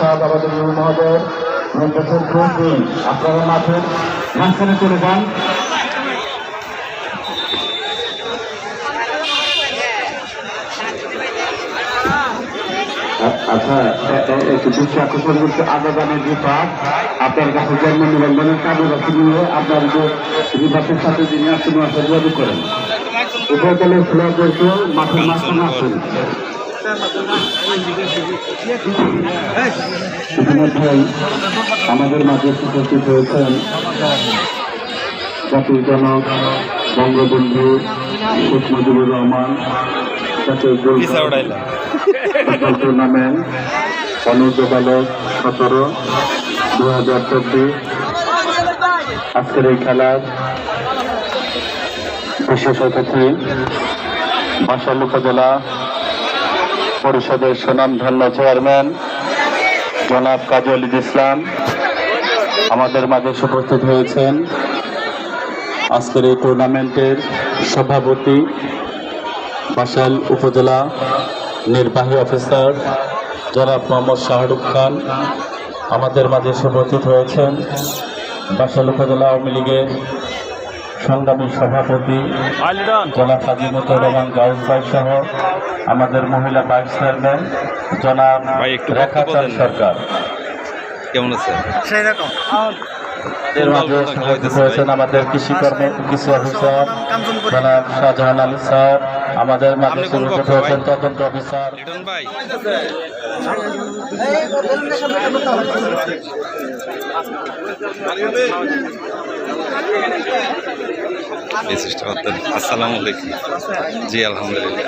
সাহেব আমাদের গুরু মহোদয় মন্ত্রসেন প্রভৃতি আপনারা মাঠের মাঝখানে চলে যান। আচ্ছা একটু দৃষ্টি আকর্ষণ করছে আগাদানের যে পাঠ আপনার কাছে জন্ম নিবন্ধনের আমাদের মাঝে উপস্থিত হয়েছেন জাতির জনক বঙ্গবন্ধু শেখ মুজিবুর রহমান টুর্নামেন্ট অনূর্ধ্ব বালক সতেরো দু হাজার চব্বিশ। আজকের এই খেলার বিশেষ অতিথি বাসাল উপজেলা পরিষদের সুনামধন্য চেয়ারম্যান জনাব কাজী আলিদ ইসলাম। আমাদের মাঝে উপস্থিত হয়েছেন আজকের এই টুর্নামেন্টের সভাপতি বাসাইল উপজেলা নির্বাহী অফিসার জনাব মোহাম্মদ শাহরুখ খান। আমাদের মাঝে উপস্থিত হয়েছেন বাসাইল উপজেলা আওয়ামী লীগের সংগ্রামী সভাপতি জনাব হাজিমতুর রহমান গাউস ভাই সহ আমাদের মহিলা ভাইস চেয়ারম্যান জনাব রেখা চাঁদ সরকার। কেমন আছে এর মাঝে আমাদের কৃষি কর্ম কৃষি অফিসার জনাব শাহজাহান আলী স্যার আমাদের? হয়েছেন তদন্ত অফিসার। ভাই। এই চেষ্টা আসসালামু আলাইকুম। জি আলহামদুলিল্লাহ।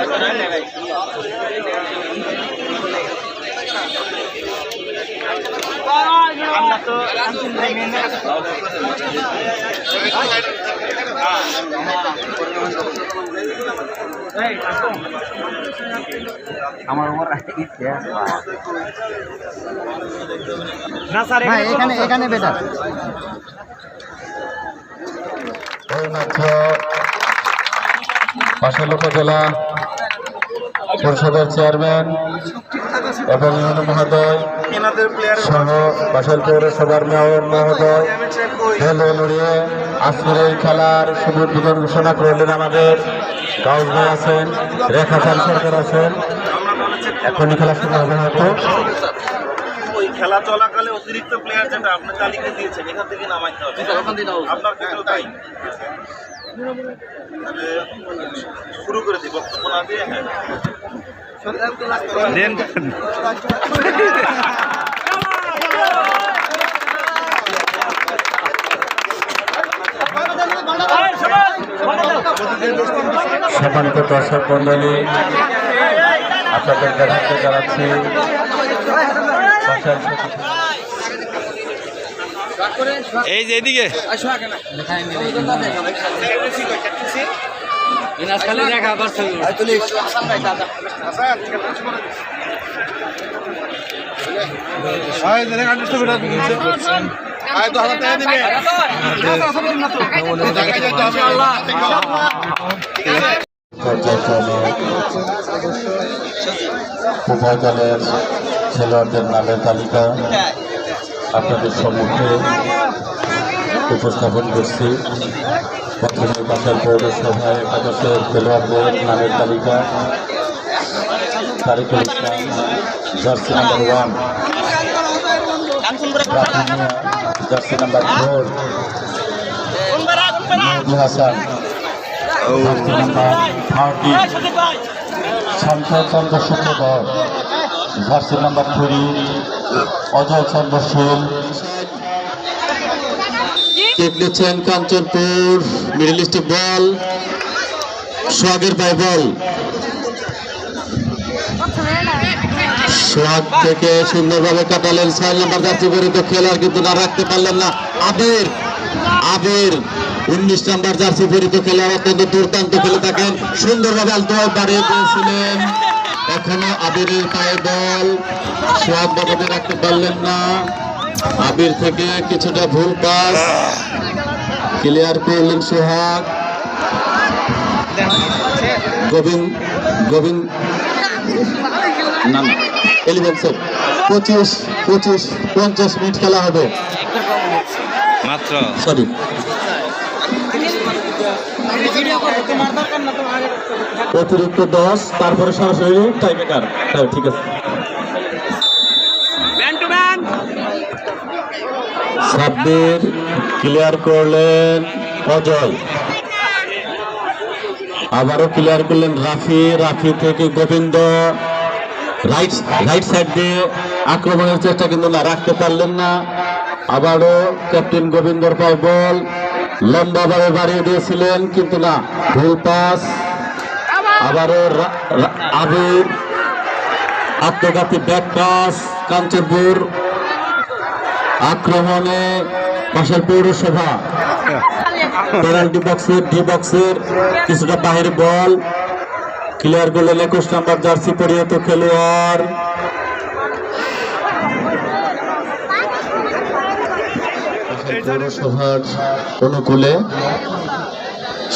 হ্যাঁ এখানে এখানে বেটার বাসাইল উপজেলা চেয়ারম্যান খেলার শুভ উদ্বোধন ঘোষণা করলেন আমাদের গাউস ভাই আছেন, রেখা চাল সরকার আছেন। এখনই খেলা শুরু হবে হয়তো। খেলা চলাকালে অতিরিক্ত প্লেয়ার যেটা আপনার তালিকা দিয়েছেন এখান থেকে নামাইতে হবে। আপনার ক্ষেত্রেও তাই তাহলে শুরু করে দিই বক্তব্য না দিয়ে হ্যাঁ। সম্মানিত দর্শক মন্ডলী আপনাদের দেখাতে জানাচ্ছি এই যে এদিকে। উভয় দলের খেলোয়াড়দের নামের তালিকা আপনাদের সম্মুখে উপস্থাপন করছি। প্রথমে বাসার পৌরসভায় একাদশের খেলোয়াড়দের নামের তালিকা। Tarikul Islam jersey number one. Jersey number four. Hasan. Jersey number thirty. Santosh Chandra Shukradhar jersey number three, Ajoy Chandra Shil cake নিচ্ছেন কাঞ্চনপুর, মিডল ইস্ট বল, সোহাগের পাই বল। সোহাগ থেকে সুন্দরভাবে কাটালেন, ছয় নম্বর যাত্রী পরিত খেলার কিন্তু না রাখতে পারলেন না। আবির আবির উনিশ নম্বর জার্সি পরিত খেলা অত্যন্ত দুর্দান্ত খেলে থাকেন। সুন্দরভাবে আলতো বাড়িয়ে দিয়েছিলেন এখনও আবিরের পায়ে বল। সোহাগ বাবাকে রাখতে পারলেন না। আবির থেকে কিছুটা ভুল পাস। ক্লিয়ার করলেন সোহাগ। গোবিন্দ গোবিন্দ। না না এলিভেন সেট। পঁচিশ পঁচিশ পঞ্চাশ মিনিট খেলা হবে। মাত্র। সরি। অতিরিক্ত দশ তারপরে সরাসরি টাইব্রেকার হ্যাঁ ঠিক আছে। সাব্বির ক্লিয়ার করলেন অজয়। আবারও ক্লিয়ার করলেন রাফি। রাফি থেকে গোবিন্দ। রাইট রাইট সাইড দিয়ে আক্রমণের চেষ্টা কিন্তু না রাখতে পারলেন না। আবারও ক্যাপ্টেন গোবিন্দর পায় বল লম্বাভাবে বাড়িয়ে দিয়েছিলেন, কিন্তু না, ভুল পাস। আবারও আবির আত্মঘাতী ব্যাক পাস, কাঞ্চনপুর। আক্রমণে পাশের পৌরসভা। পেনাল্টি বক্সের, ডি বক্সের কিছুটা বাহির বল। ক্লিয়ার করলেন একুশ নাম্বার জার্সি পরিহিত খেলোয়াড়। পৌরসভার অনুকূলে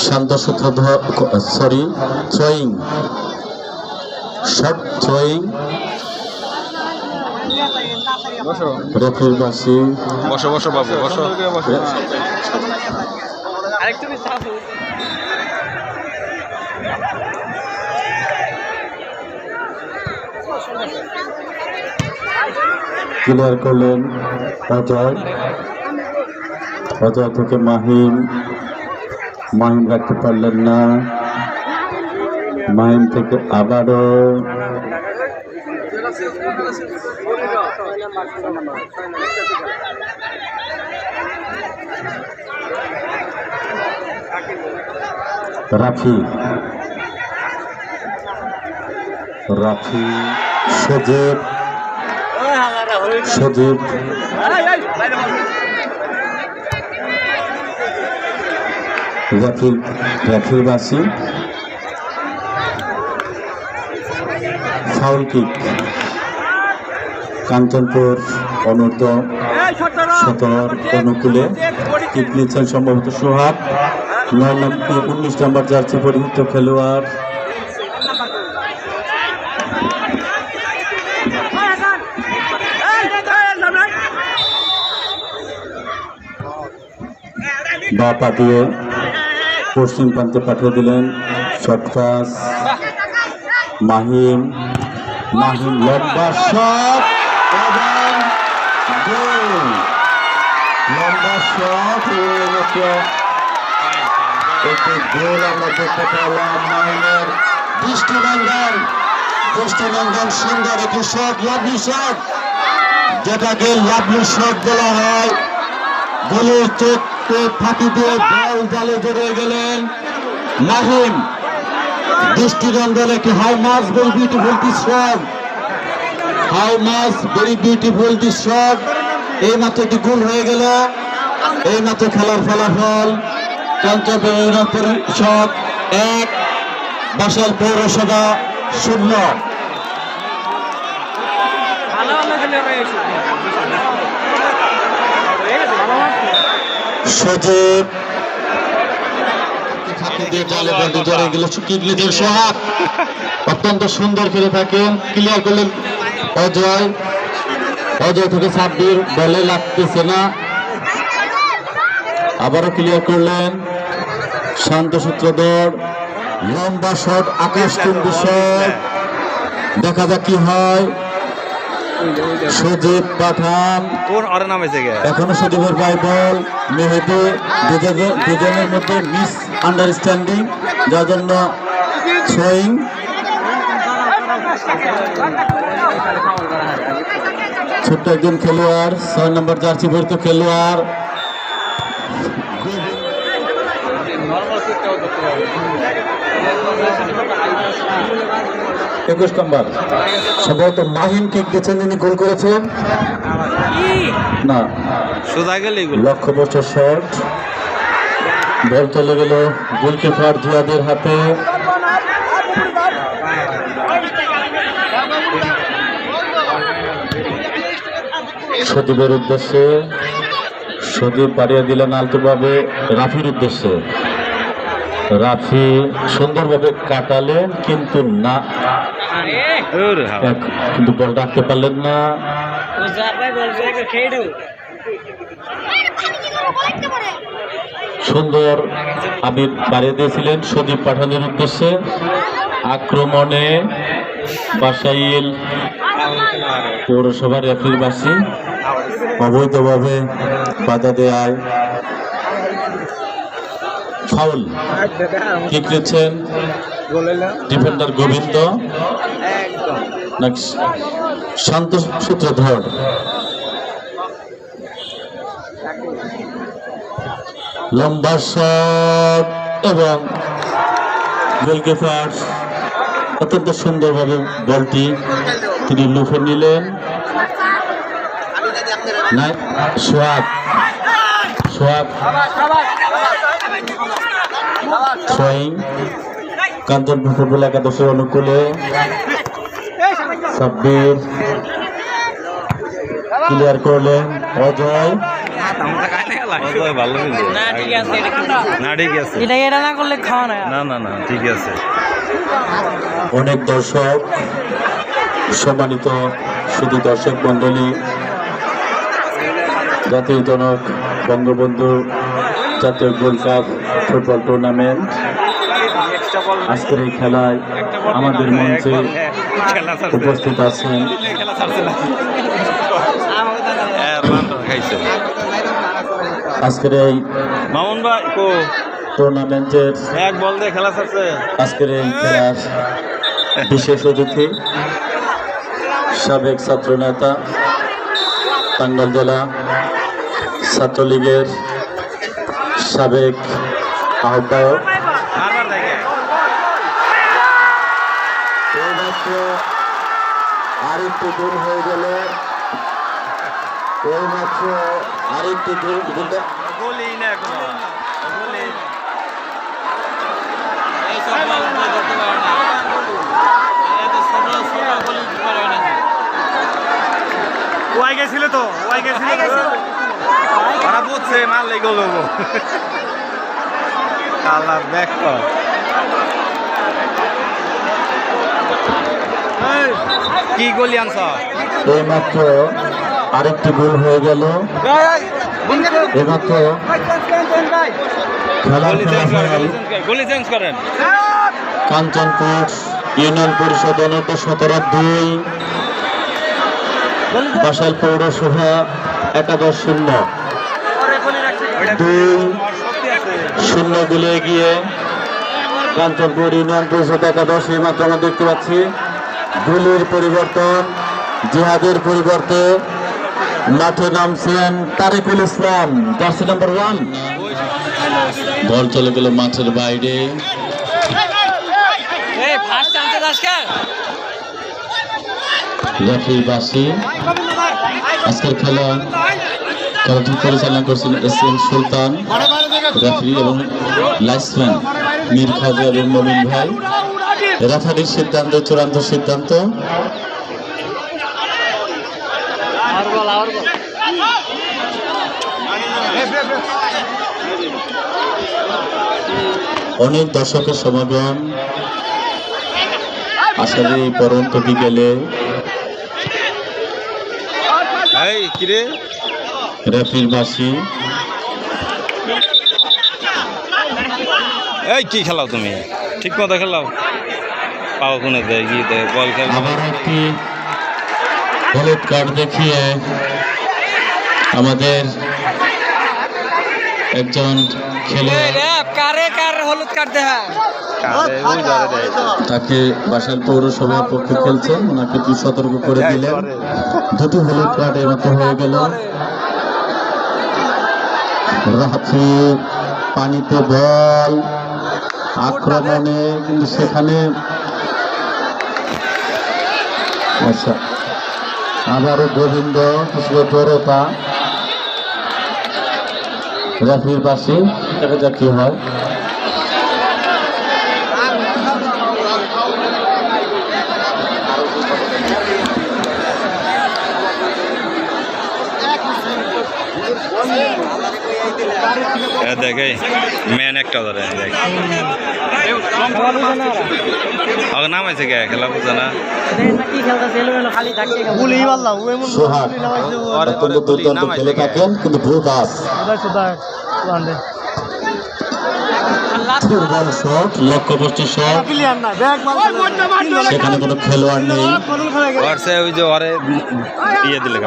শান্ত সূত্র সরি থ্রোয়িং শট থ্রোয়িং রেফির বাসী বসো বসো বাবু বসো। ক্লিয়ার করলেন অজয় অজয় থেকে মাহিম মাহিম রাখতে পারলেন না। মাহিম থেকে আবারও রাফি। রাফি সজীব। সজীব। রাফির রাফির বাসি ফাউল কিক কাঞ্চনপুর অনূর্ধ্ব সতর অনুকূলে কিক নিচ্ছেন সম্ভবত সোহাগ। নয় নম্বর উনিশ নম্বর জার্সি পরিহিত খেলোয়াড়। বা পা দিয়ে পশ্চিম প্রান্তে পাঠিয়ে দিলেন শর্ট মাহিম মাহিম লম্বা শট এবং গোল। লম্বা শট একটি গোল আমরা দেখতে পেলাম মাহিমের দৃষ্টিনন্দন দৃষ্টিনন্দন সুন্দর একটি শট, লাভলি শট। যেটাকে লাভলি শট বলা হয়। গোলের চোখে ফাঁকি দিয়ে বল জালে জড়িয়ে গেলেন মাহিম দৃষ্টিনন্দন একটি how much very beautiful this shot how much very beautiful this shot এই মাত্র একটি গোল হয়ে গেল। এই মাত্র খেলার ফলাফল চঞ্চল পরিষদ এক, বাসাল পৌরসভা শূন্য। সজীব। অত্যন্ত সুন্দর খেলে থাকেন। ক্লিয়ার করলেন অজয়। অজয় থেকে সাব্বির বলে লাগতেছে না। আবারও ক্লিয়ার করলেন শান্ত সূত্রধর লম্বা শট আকাশ শট। দেখা যাক কি হয়। সজীব পাঠান। কোন অরে নামেছে গে? এখনও সুদীপের ভাই বল মেহেদি দুজনের মধ্যে মিস আন্ডারস্ট্যান্ডিং যার জন্য ছয়িং। ছোট্ট একজন খেলোয়াড় ছয় নম্বর জার্সি ভর্তি খেলোয়াড়। একুশ নম্বর। সম্ভবত মাহিম কিক দিয়েছেন তিনি গোল করেছেন। না। সোজা গেলে। লক্ষ্য বছর শর্ট বল চলে গেল গোলকিপার জিয়াদের হাতে। সদীপের উদ্দেশ্যে। সদীপ বাড়িয়ে দিলেন আলতোভাবে রাফির উদ্দেশ্যে। রাফি সুন্দরভাবে কাটালেন, কিন্তু না। কিন্তু বল রাখতে পারলেন না। সুন্দর আবির বাড়িয়ে দিয়েছিলেন সদীপ পাঠানোর উদ্দেশ্যে। আক্রমণে বাসাইল পৌরসভার রেফরিবাসী অবৈধভাবে বাধা দেয় ফাউল। কি করেছেন ডিফেন্ডার গোবিন্দ। শান্ত সূত্রধর। লম্বা শট এবং গোলকিপার। অত্যন্ত সুন্দরভাবে বলটি তিনি লুফে নিলেন। সোয়াব সোয়াব থ্রোয়িং কাঞ্চনপুর ফুটবল একাদশের অনুকূলে সাব্বির ক্লিয়ার করলেন অজয়। অজয় ভালো কিন্তু না ঠিক আছে এটা এটা না না। না না না ঠিক আছে। অনেক দর্শক সম্মানিত শুধু দর্শক মন্ডলী জাতীয় জনক বঙ্গবন্ধু জাতীয় গোল্ড কাপ ফুটবল টুর্নামেন্ট। আজকের এই খেলায় আমাদের মঞ্চে উপস্থিত আছেন। আজকের এই মামুন ভাই টুর্নামেন্টের এক বল দিয়ে খেলা আজকের এই খেলার বিশেষ অতিথি সাবেক ছাত্রনেতা টাঙ্গাইল জেলা ছাত্রলীগের সাবেক আহ্বায়ক। দেখে। এইমাত্র হয়ে গেল এইমাত্র আরেকটি না ওয়াই গেছিল তো ওয়াই গেছিল বুঝছে মারলে গোল হব। কালার ব্যাক কর। কি গলি আনছ? এইমাত্র আরেকটি গোল হয়ে গেল। এইমাত্র করেন কাঞ্চনপুর ইউনিয়ন পরিষদ অনূর্ধ্ব সতেরো দুই। বাসাইল পৌরসভা একাদশ শূন্য। দুই শূন্য গুলে এগিয়ে কাঞ্চনপুর ইউনিয়ন পরিষদ একাদশ এই মাত্র আমরা দেখতে পাচ্ছি। গুলির পরিবর্তন জিহাদের পরিবর্তে মাঠে নামছেন Tarekul Islam. Jersey number one. Ball চলে গেল মাঠের বাইরে। রেফারি বাসি। আজকের খেলা খেলাটি পরিচালনা করছেন এস এম সুলতান, রেফারি এবং লাইসম্যান মীর খাজা এবং মমিন ভাই। রেফারির সিদ্ধান্ত, চূড়ান্ত সিদ্ধান্ত। অনেক দর্শকের সমাগম। আসলে এই পরন্ত বিকেলে কিরে রেফারির বাসী এই কি খেলাও তুমি? ঠিক মতো খেলাও। পাও কোনে দেয় গিয়ে দেয় বল খেল। আবার একটি হলুদ কার্ড দেখিয়ে আমাদের একজন খেলোয়াড় কারে কার হলুদ কাটতে হয় তাকে বাসার পৌরসভার পক্ষে খেলছেন। ওনাকে তুই সতর্ক করে দিলেন। দুটি হলুদ কার্ড এমাত্র হয়ে গেল। রাফি পানিতে বল। আক্রমণে কিন্তু সেখানে আচ্ছা আবারও গোবিন্দ কিছু জড়তা। রাফির পাশে দেখা যাক কি হয়। দেখ ম্যান একটা ধরে দেখ। খেলা বুঝে না। ওরা। নামাইছে কে খেলা বুঝে না কিন্তু ভুল পাস দুর্বল শট লক্ষ্যবস্তু শট সেখানে কোনো খেলোয়াড় নেই। ওই যে ওরে ইয়ে দিলে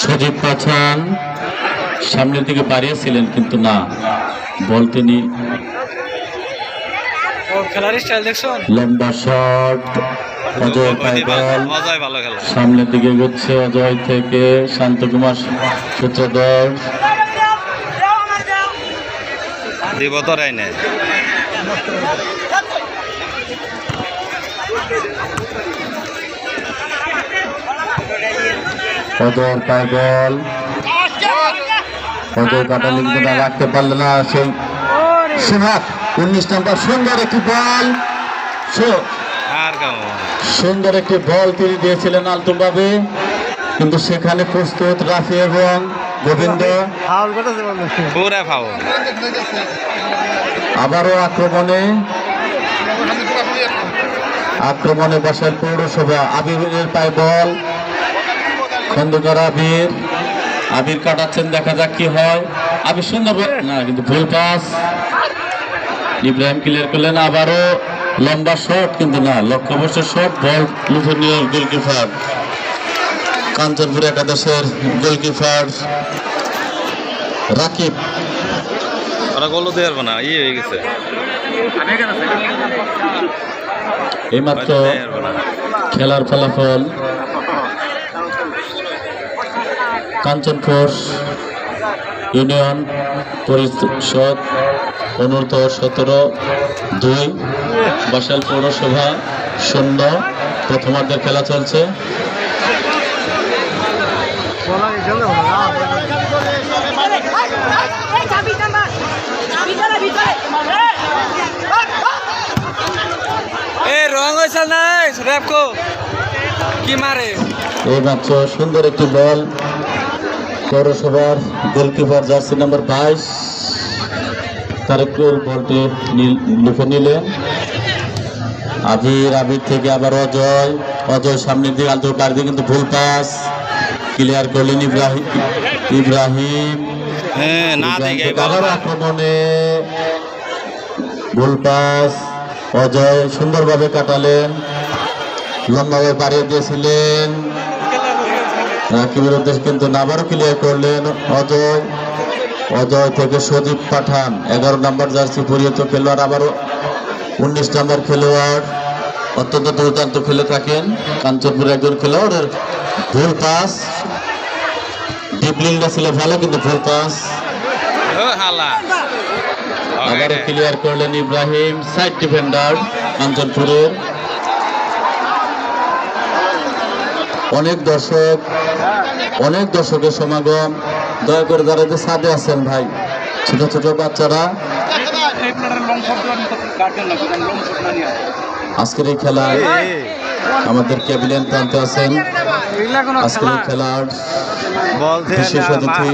সজীব পাঠান সামনের দিকে বাড়িয়েছিলেন কিন্তু না বল তিনি ও খেলার স্টাইল দেখছ? লম্বা শট অজয় পায় বল অজয় ভালো খেলা। সামনের দিকে এগোচ্ছে অজয় থেকে শান্তকুমার সূত্রধর। দিব তো রাই নাই পায় বল অজয় কাটালি কিন্তু না রাখতে পারল না সেই সোহাগ উনিশ নম্বর সুন্দর একটি বল। সু- সুন্দর একটি বল তিনি দিয়েছিলেন আলতুভাবে কিন্তু সেখানে প্রস্তুত রাফি এবং গোবিন্দ। আবারও আক্রমণে। আক্রমণে বসার পৌরসভা। আবিরের পায় বল। খন্দকার আবির। আবির কাটাচ্ছেন দেখা যাক কি হয়। আবির সুন্দর বল- না কিন্তু ভুল পাস ইব্রাহিম ক্লিয়ার করলেন আবারও লম্বা শট কিন্তু না লক্ষ্য লক্ষ্যবর্ষ শট বল লুফে নিল গোলকিপার কাঞ্চনপুর একাদশের গোলকিপার রাকিব। ওরা গোলও দিয়ে পারব না ইয়ে হয়ে গেছে। এইমাত্র খেলার ফলাফল কাঞ্চনপুর ইউনিয়ন পরিষদ অনূর্ধ্ব সতেরো দুই বাসাল পৌরসভা শূন্য প্রথমার্ধের খেলা চলছে। এইমাত্র সুন্দর একটি বল। পৌরসভার গোলকিপার জার্সি নাম্বার বাইশ। তারেকুল বলটি লুফে নিলেন। আবির আবির থেকে আবার অজয়। অজয় সামনের দিকে আলতো পার দিয়ে কিন্তু ভুল পাস। ক্লিয়ার করলেন ইব্রাহিম ইব্রাহিম। হ্যাঁ আবার আক্রমণে ভুল পাস। অজয় সুন্দরভাবে কাটালেন। লম্বাভাবে পাড়িয়ে দিয়েছিলেন। রাকিবের উদ্দেশ্যে কিন্তু আবারও ক্লিয়ার করলেন অজয়। অজয় থেকে সজীব পাঠান এগারো নম্বর জার্সি পরিহিত খেলোয়াড় আবারও উনিশ নম্বর খেলোয়াড় অত্যন্ত দুর্দান্ত খেলে থাকেন কাঞ্চনপুর একজন খেলোয়াড়ের ভুল পাস। ডিপলিংটা ছিল ভালো কিন্তু ভুল পাস। আবারও ক্লিয়ার করলেন ইব্রাহিম সাইড ডিফেন্ডার কাঞ্চনপুরের। অনেক দর্শক অনেক দর্শকের সমাগম। দয়া করে যারা যে সাদে আছেন ভাই ছোট ছোট বাচ্চারা। আজকের এই খেলায় আমাদের ক্যাবিনেট প্রান্তে আছেন। আজকের এই খেলার বিশেষ অতিথি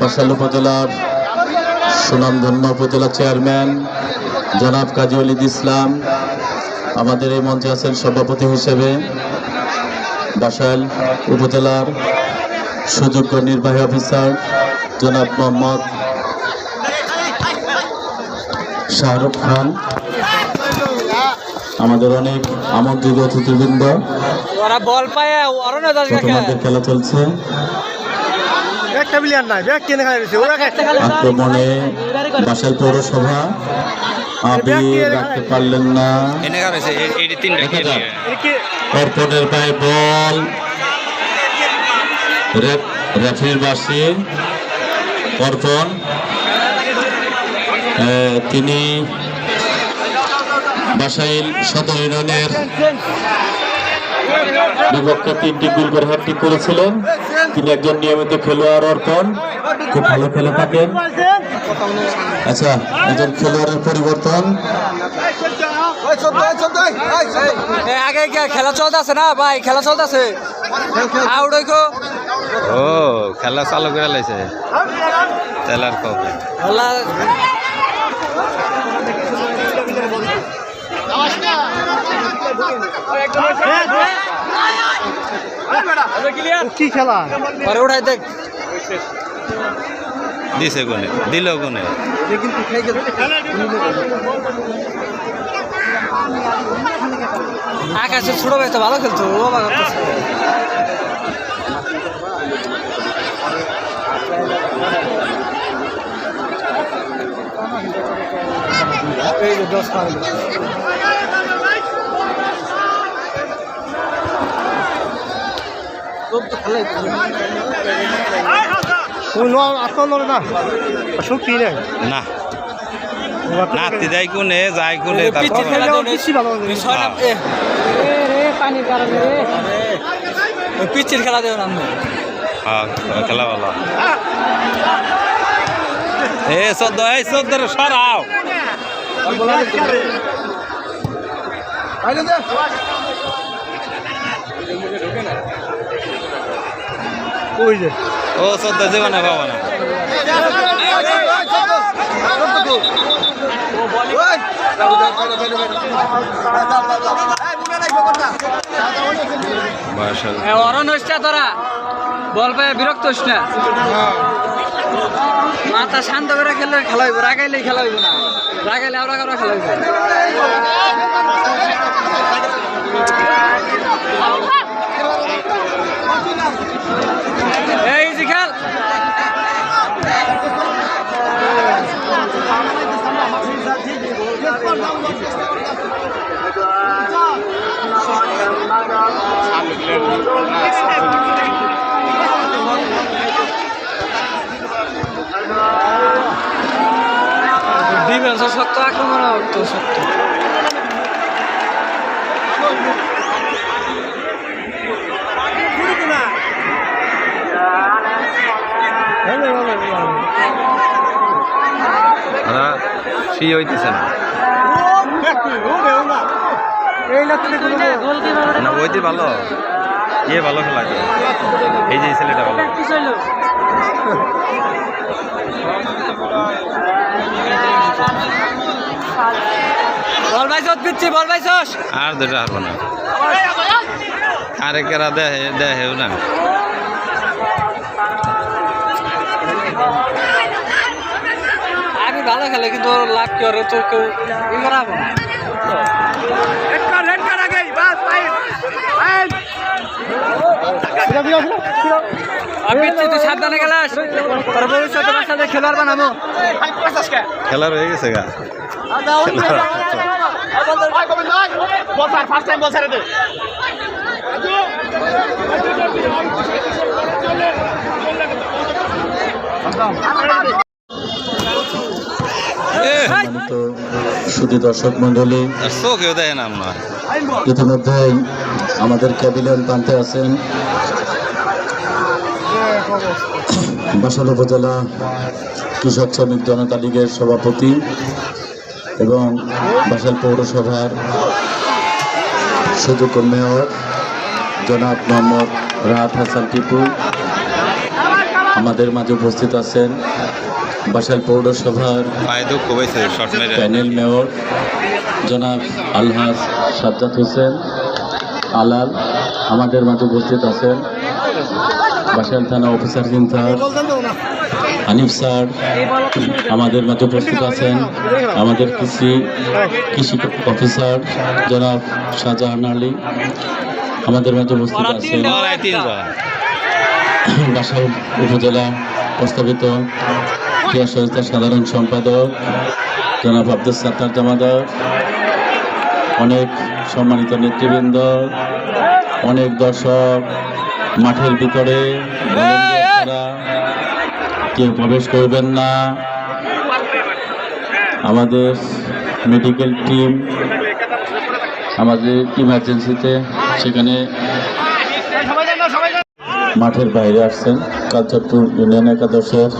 বাসাল উপজেলার সুনামধন্য উপজেলা চেয়ারম্যান জনাব কাজী অলিদ ইসলাম। আমাদের এই মঞ্চে আছেন সভাপতি হিসেবে বাসাল উপজেলার সুযোগ্য নির্বাহী অফিসার জনাব মোহাম্মদ শাহরুখ খান। আমাদের অনেক আমন্ত্রিত অতিথিবৃন্দ। খেলা। চলছে। আক্রমণে বাসাইল পৌরসভা। আবির রাখতে পারলেন না। অর্পণের পায়ে বল। রেফারির বাসি অর্পণ তিনি বাসাইল সদর ইউনিয়নের বিপক্ষে তিনটি গোল করে হ্যাট্রিক করেছিলেন। তিনি একজন নিয়মিত খেলোয়াড় অর্পণ। খুব ভালো খেলে থাকেন। আচ্ছা একজন খেলোয়াড়ের পরিবর্তন। আগে খেলা চলতেছে না? ভাই, খেলা চলতেছে আউট হইকো ও খেলা চালু করে লাইছে। তেলার কপ খেলা কি খেলা পরে উঠাই দেখ। দিছে কোনে? দিল কোনে? আকাশে ছোট ভাই তো ভালো খেলতো ও আবার করতেছে। এই যে দশ পার আত্মা নড়ে না শক্তি নেই। নাতি দেয় কোনে যায় কোনে এই খেলা দেও নি। খেলা হ্যাঁ, খেলা ভালো। এ চোদ্দ এই চোদ্দ সরাও। ও জীবনে পাবো না বয়স হলো। অরণ তোরা বল পেয়ে বিরক্ত হইস না মাথা শান্ত করে খেললে খেলা হইব রাগাইলে খেলা হইব না রাগাইলে আবার আবার খেলা হইব এই যে খেল। ডিফেন্সও শক্ত আক্রমণ তো শক্ত ওরা ফ্রি হইতেছে না। না তুমি না ওইতে ভালো। ইয়ে ভালো খেলা এই যে ছেলেটা ভালো। বল পিচ্ছি বল আর দুটো হারবো না। আরেকেরা দেহে দেহেও না আমি ভালো খেলে কিন্তু ওর লাভ কি ওরে তো কেউ ই করাবো না। আর পিচ্ছি তুই সাবধানে খেলাস। তোর ভবিষ্যতে বাচ্চাদের খেলোয়াড় বানাবো। খেলার হয়ে গেছে গা। সুদী দর্শক মন্ডলী ইতিমধ্যে আমাদের ক্যাবিনেট প্রান্তে আছেন বাসাল উপজেলা কৃষক শ্রমিক জনতা লীগের সভাপতি এবং বাসাল পৌরসভার সুযোগ্য মেয়র জনাব মোহাম্মদ রাহাত হাসান টিপু। আমাদের মাঝে উপস্থিত আছেন বাসাল পৌরসভার প্যানেল মেয়র জনাব আলহাজ সাজ্জাদ হোসেন, আলাল। আমাদের মাঝে উপস্থিত আছেন বাসাইল থানা অফিসার ইনচার্জ হানিফ স্যার, আমাদের মাঝে উপস্থিত আছেন আমাদের কৃষি কৃষি অফিসার জনাব শাহজাহান আলী। আমাদের মাঝে উপস্থিত আছেন বাসাইল উপজেলা প্রস্তাবিত ক্রিয়া সংস্থার সাধারণ সম্পাদক জনাব আব্দুল সাত্তার জামাদার অনেক সম্মানিত নেতৃবৃন্দ, অনেক দর্শক মাঠের ভিতরে কেউ প্রবেশ করবেন না। আমাদের মেডিকেল টিম আমাদের ইমার্জেন্সিতে সেখানে মাঠের বাইরে আসছেন কালচারপুর ইউনিয়ন একাদশের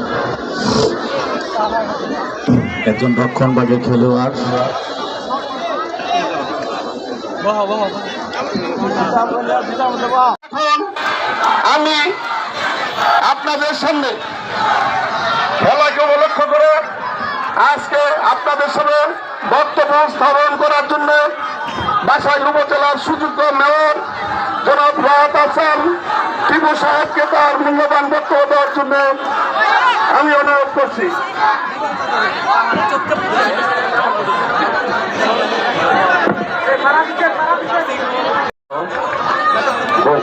একজন রক্ষণভাগের খেলোয়াড়। আমি আপনাদের সামনে খেলাকে উপলক্ষ করে আজকে আপনাদের সামনে বক্তব্য স্থাপন করার জন্য বাসাইল উপজেলার সুযোগ্য মেয়র জনাব রাহাত হাসান টিপু সাহেবকে তার মূল্যবান বক্তব্য দেওয়ার জন্য আমি অনুরোধ করছি। গোল্ড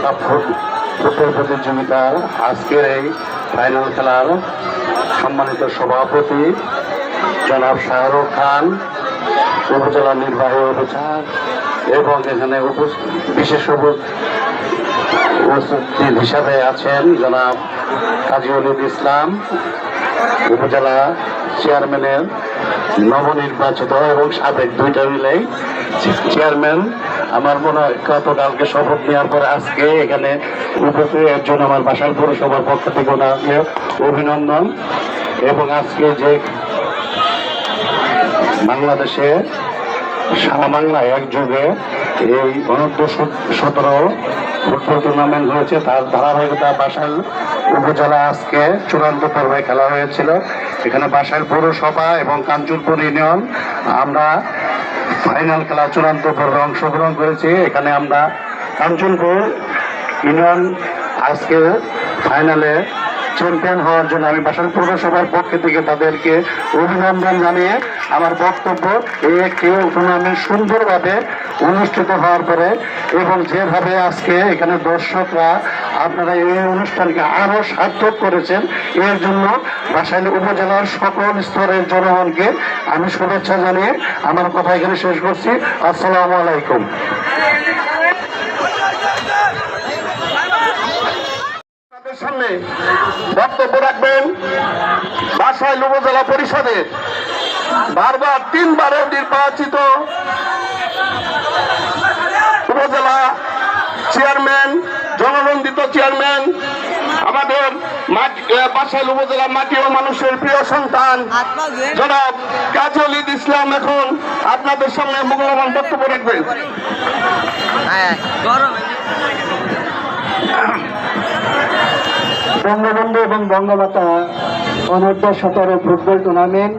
কাপ প্রতিযোগিতার আজকের এই ফাইনাল খেলার সম্মানিত সভাপতি জনাব শাহরুখ খান, উপজেলা নির্বাহী অফিসার এবং এখানে বিশেষ উপস্থিত হিসাবে আছেন জনাব কাজী অলিদ ইসলাম, উপজেলা চেয়ারম্যানের নবনির্বাচিত এবং সাবেক দুইটা মিলেই চেয়ারম্যান আমার মনে হয় গতকালকে শপথ নেওয়ার পরে আজকে এখানে উপস্থিত একজন আমার বাসার পৌরসভার পক্ষ থেকে ওনাকে অভিনন্দন। এবং আজকে যে বাংলাদেশে সারা বাংলায় এক যুগে এই অনূর্ধ্ব সতেরো ফুটবল টুর্নামেন্ট হয়েছে, তার ধারাবাহিকতা বাসাইল উপজেলা আজকে চূড়ান্ত পর্বে খেলা হয়েছিল। এখানে বাসাইল পৌরসভা এবং কাঞ্চনপুর ইউনিয়ন, আমরা ফাইনাল খেলা চূড়ান্ত পর্বে অংশগ্রহণ করেছি। এখানে আমরা কাঞ্চনপুর ইউনিয়ন আজকে ফাইনালে চ্যাম্পিয়ন হওয়ার জন্য আমি বাসাল পৌরসভার পক্ষ থেকে তাদেরকে অভিনন্দন জানিয়ে আমার বক্তব্য এই একটি টুর্নামেন্ট সুন্দরভাবে অনুষ্ঠিত হওয়ার পরে এবং যেভাবে আজকে এখানে দর্শকরা আপনারা এই অনুষ্ঠানকে আরও সার্থক করেছেন, এর জন্য বাসাইল উপজেলার সকল স্তরের জনগণকে আমি শুভেচ্ছা জানিয়ে আমার কথা এখানে শেষ করছি। আসসালামু আলাইকুম। সামনে বক্তব্য রাখবেন বাসাইল উপজেলা পরিষদের বারবার তিনবারের নির্বাচিত উপজেলা চেয়ারম্যান, জননন্দিত চেয়ারম্যান, আমাদের বাসাইল উপজেলা মাটি ও মানুষের প্রিয় সন্তান। জনাব কাজল কাজলিদ ইসলাম এখন আপনাদের সামনে মূল্যবান বক্তব্য রাখবেন। বঙ্গবন্ধু এবং বঙ্গমাতা অনূর্ধ্ব সতেরো ফুটবল টুর্নামেন্ট।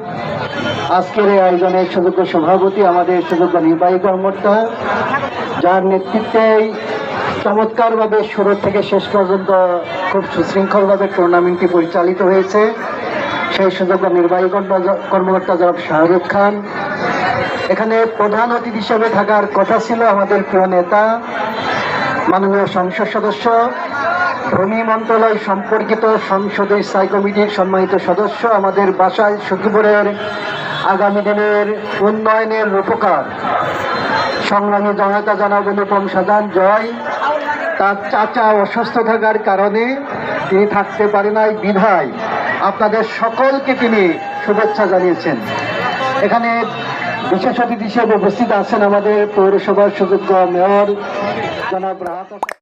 আজকের এই আয়োজনের সুযোগ্য সভাপতি আমাদের সুযোগ্য নির্বাহী কর্মকর্তা, যার নেতৃত্বে চমৎকারভাবে শুরু থেকে শেষ পর্যন্ত খুব সুশৃঙ্খলভাবে টুর্নামেন্টটি পরিচালিত হয়েছে। সেই সুযোগ্য নির্বাহী কর্মকর্তা জনাব শাহরুখ খান। এখানে প্রধান অতিথি হিসেবে থাকার কথা ছিল আমাদের প্রিয় নেতা, মাননীয় সংসদ সদস্য ভূমি মন্ত্রণালয় সম্পর্কিত সংসদের স্থায়ী কমিটির সম্মানিত সদস্য, আমাদের বাসায় সখীপুরের আগামী দিনের উন্নয়নের রূপকার। সংগ্রামী জনতা জনাব অনুপম সাধান জয়। তার চাচা অসুস্থ থাকার কারণে তিনি থাকতে পারে নাই, বিধায়। আপনাদের সকলকে তিনি শুভেচ্ছা জানিয়েছেন। এখানে বিশেষ অতিথি হিসেবে উপস্থিত আছেন আমাদের পৌরসভার সুযোগ্য মেয়র জনাব রাহাত।